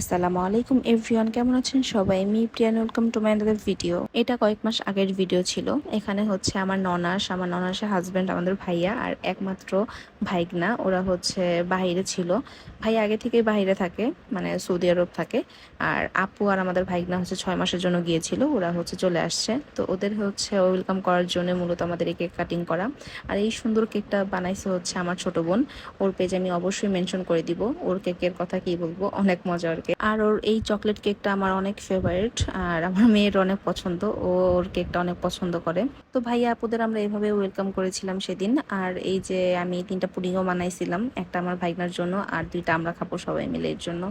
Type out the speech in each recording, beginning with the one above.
আসসালামু আলাইকুম এভরিওয়ান, কেমন আছেন সবাই? Me Priyan welcome to my another video এটা কয়েক মাস আগের ভিডিও ছিল। এখানে হচ্ছে আমার ননাস আমার ননাসের হাজব্যান্ড আমাদের ভাইয়া আর একমাত্র ভাইগনা। ওরা হচ্ছে বাইরে ছিল। ভাই আগে থেকেই বাইরে থাকে মানে সৌদি আরব থাকে। আর আপু আর আমাদের ভাইগনা হচ্ছে ছয় মাসের জন্য গিয়েছিল। ওরা হচ্ছে চলে আসছে। তো ওদের হচ্ছে ওয়েলকাম করার জন্য মূলত আমাদের এই কেক কাটিং করা। আর এই সুন্দর কেকটা বানাইছে হচ্ছে আমার ছোট বোন। ওর পেজে আমি অবশ্যই মেনশন করে দিব। ওর কেকের কথা কি বলব? অনেক মজার। কেক আর ওর এই চকলেট কেকটা আমার অনেক ফেভারিট আর আমার মেয়ের অনেক পছন্দ, ও ওর কেকটা অনেক পছন্দ করে। তো ভাইয়া, আপুদের আমরা এভাবে ওয়েলকাম করেছিলাম সেদিন, আর এই যে আমি তিনটা পুডিংও বানাইছিলাম, একটা আমার ভাইগনার জন্য আর দুইটা আমরা খাব সবাই মিলে এর জন্য।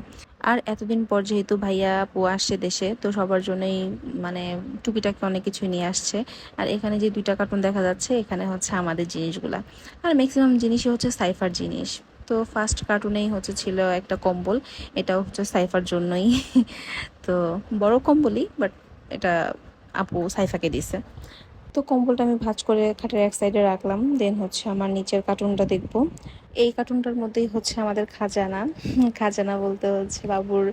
আর এতদিন পর যেহেতু ভাইয়া আপু আসছে দেশে, তো সবার জন্যই মানে টুকিটাকি অনেক কিছু নিয়ে আসছে। আর এখানে যে দুইটা কার্টুন দেখা যাচ্ছে, এখানে হচ্ছে আমাদের জিনিসগুলা। আর ম্যাক্সিমাম জিনিসই হচ্ছে সাইফার জিনিস। তো ফার্স্ট কার্টুনেই হচ্ছে ছিল একটা কম্বল, এটাও হচ্ছে সাইফার জন্যই। তো বড় কম্বলই বাট এটা আপু সাইফাকে দিছে। তো কম্বলটা আমি ভাঁজ করে খাটের এক সাইডে রাখলাম দেন হচ্ছে আমার নিচের কার্টুনটা দেখব। এই কার্টুনটার মধ্যেই হচ্ছে আমাদের খাজানা। খাজানা বলতে হচ্ছে বাবুর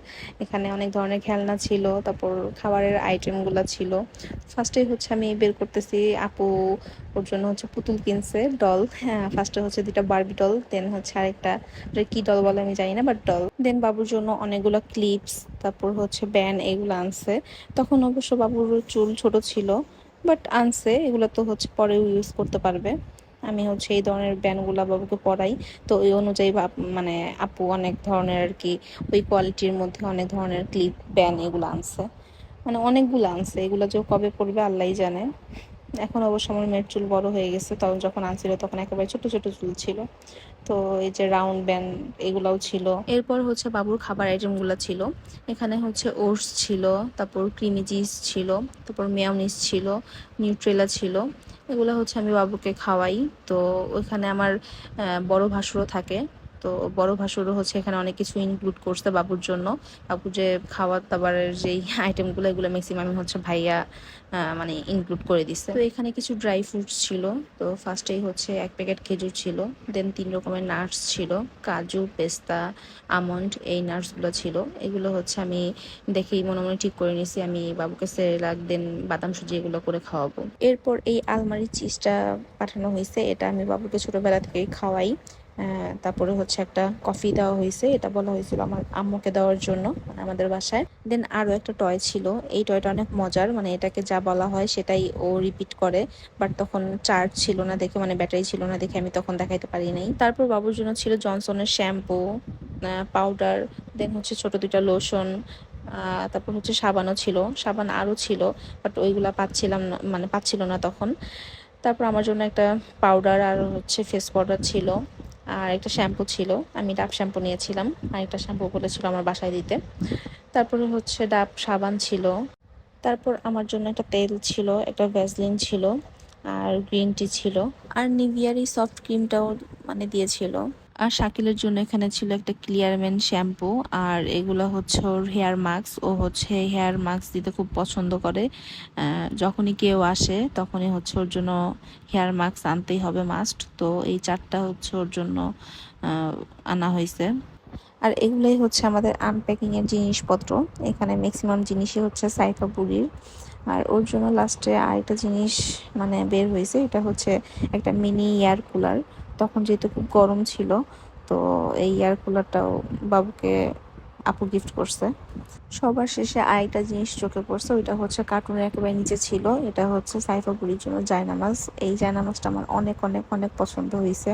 এখানে অনেক ধরনের খেলনা ছিল, তারপর খাবারের আইটেমগুলো ছিল। ফার্স্টে হচ্ছে আমি বের করতেছি আপু, ওর জন্য হচ্ছে পুতুল কিনছে ডল হ্যাঁ ফার্স্টে হচ্ছে দুটা বার্বি ডল দেন হচ্ছে আরেকটা কি ডল বলে আমি জানি না বাট ডল দেন বাবুর জন্য অনেকগুলো ক্লিপস তারপর হচ্ছে ব্যান এগুলো আনছে। তখন অবশ্য বাবুর চুল ছোট ছিল। বাট আনছে, এগুলো তো হচ্ছে পরেও ইউজ করতে পারবে। আমি হচ্ছে এই ধরনের ব্যান্ডগুলো বাবুকে পড়াই। তো ওই অনুযায়ী মানে আপু অনেক ধরনের আর কি, ওই কোয়ালিটির মধ্যে অনেক ধরনের ক্লিপ ব্যান এগুলো আনছে। মানে অনেকগুলো আনছে, এগুলো যে কবে পড়বে আল্লাহ জানে। এখন অবশ্য আমার মেয়ের চুল বড় হয়ে গেছে, তখন যখন আনছিল তখন একেবারে ছোট ছোট চুল ছিল। তো এই যে রাউন্ড ব্যান্ড এগুলাও ছিল। এরপর হচ্ছে বাবুর খাবার আইটেমগুলো ছিল। এখানে হচ্ছে ওটস ছিল, তারপর ক্রিমি চিজ ছিল, তারপর মেয়নিস ছিল নিউট্রেলা ছিল। এগুলো হচ্ছে আমি বাবুকে খাওয়াই। তো ওইখানে আমার বড় ভাসুরও থাকে। তো বড় ভাসুরও হচ্ছে এখানে অনেক কিছু ইনক্লুড করছে বাবুর জন্য। বাবু যে খাবার দাবারের যেই আইটেমগুলো এগুলো ম্যাক্সিমাম হচ্ছে ভাইয়া মানে ইনক্লুড করে দিছে। তো এখানে কিছু ড্রাই ফ্রুটস ছিল। তো ফার্স্টেই হচ্ছে এক প্যাকেট খেজুর ছিল। দেন তিন রকমের নাটস ছিল। কাজু, পেস্তা, আমন্ড, এই নাটসগুলো ছিল। এগুলো হচ্ছে আমি দেখেই মনে মনে ঠিক করে নিছি। আমি বাবুকে সেরেলাক দেন বাদাম সুজি এগুলো করে খাওয়াবো। এরপর এই আলমারির চিজটা পাঠানো হয়েছে। এটা আমি বাবুকে ছোটবেলা থেকেই খাওয়াই। তারপরে হচ্ছে একটা কফি দেওয়া হয়েছে। এটা বলা হয়েছিল আমার আম্মুকে দেওয়ার জন্য মানে আমাদের বাসায়। দেন আরও একটা টয় ছিল। এই টয়টা অনেক মজার মানে এটাকে যা বলা হয় সেটাই ও রিপিট করে। বাট তখন চার্জ ছিল না দেখে মানে ব্যাটারি ছিল না দেখে আমি তখন দেখাইতে পারি নাই। তারপর বাবুর জন্য ছিল জনসনের শ্যাম্পু পাউডার দেন হচ্ছে ছোট দুইটা লোশন তারপর হচ্ছে সাবানও ছিল। সাবান আরও ছিল বাট ওইগুলা পাচ্ছিলাম না মানে পাচ্ছিল না তখন। তারপর আমার জন্য একটা পাউডার আর হচ্ছে ফেস পাউডার ছিল। আর একটা শ্যাম্পু ছিল। আমি ডাব শ্যাম্পু নিয়েছিলাম। আর একটা শ্যাম্পু বলেছিল আমার বাসায় দিতে। তারপরে হচ্ছে ডাব সাবান ছিল। তারপর আমার জন্য একটা তেল ছিল, একটা ভ্যাসলিন ছিল, আর গ্রিন টি ছিল। আর নিভিয়ারি সফট ক্রিমটাও মানে দিয়েছিল। আর শাকিলের জন্য এখানে ছিল একটা ক্লিয়ারম্যান শ্যাম্পু, আর এগুলো হচ্ছে ওর হেয়ার মাস্ক। ও হচ্ছে হেয়ার মাস্ক দিতে খুব পছন্দ করে। যখনই কেউ আসে, তখনই হচ্ছে ওর জন্য হেয়ার মাস্ক আনতেই হবে মাস্ট। তো এই চারটা হচ্ছে ওর জন্য আনা হয়েছে। আর এগুলোই হচ্ছে আমাদের আনপ্যাকিংয়ের জিনিসপত্র। এখানে ম্যাক্সিমাম জিনিসই হচ্ছে সাইফা বুড়ির আর ওর জন্য লাস্টে আরেকটা জিনিস মানে বের হয়েছে, এটা হচ্ছে একটা মিনি এয়ার কুলার তখন যেহেতু খুব গরম ছিল তো এই এয়ার কুলারটাও বাবুকে আপু গিফট করছে। সবার শেষে আরেকটা জিনিস চোখে পড়ছে, ওইটা হচ্ছে কার্টুনের একেবারে নিচে ছিল। এটা হচ্ছে সাইফা সাইফাপুরির জন্য জায়নামাজ। এই জায়নামাজটা আমার অনেক অনেক অনেক পছন্দ হয়েছে।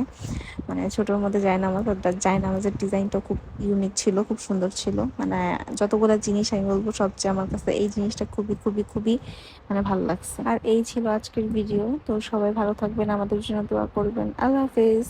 মানে ছোটোর মধ্যে জায়নামাজ, ওটা জায়নামাজের ডিজাইনটা খুব ইউনিক ছিল, খুব সুন্দর ছিল। মানে যতগুলো জিনিস আমি বলব, সবচেয়ে আমার কাছে এই জিনিসটা খুবই খুবই খুবই মানে ভালো লাগছে। আর এই ছিল আজকের ভিডিও তো সবাই ভালো থাকবেন, আমাদের জন্য দোয়া করবেন। আল্লাহ হাফেজ।